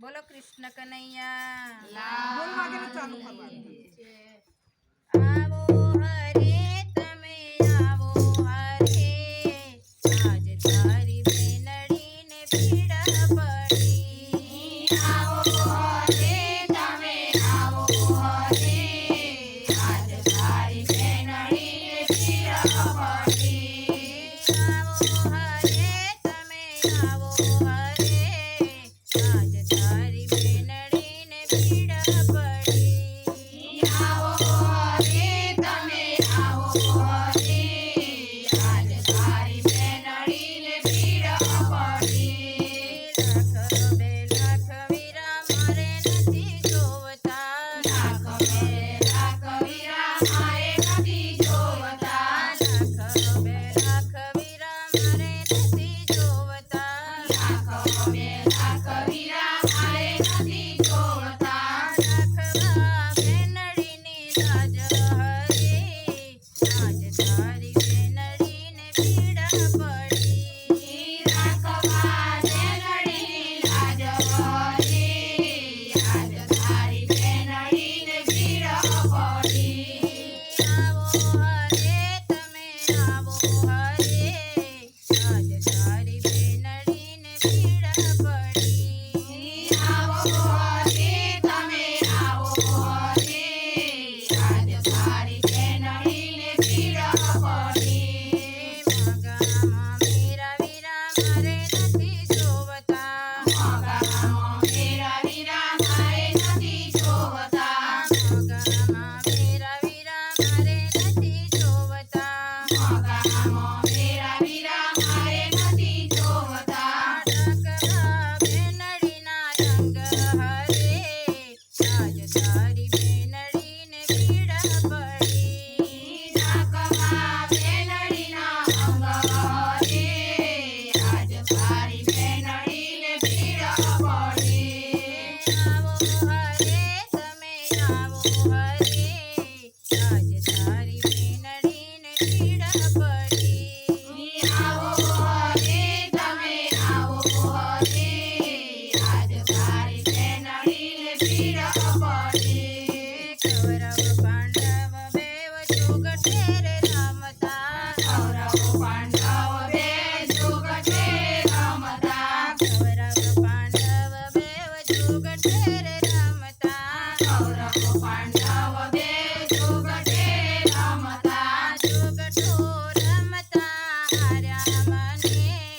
બોલો કૃષ્ણ કનૈયા. બોલ વાગેને ચાલુ કરવાનું ಮನೆ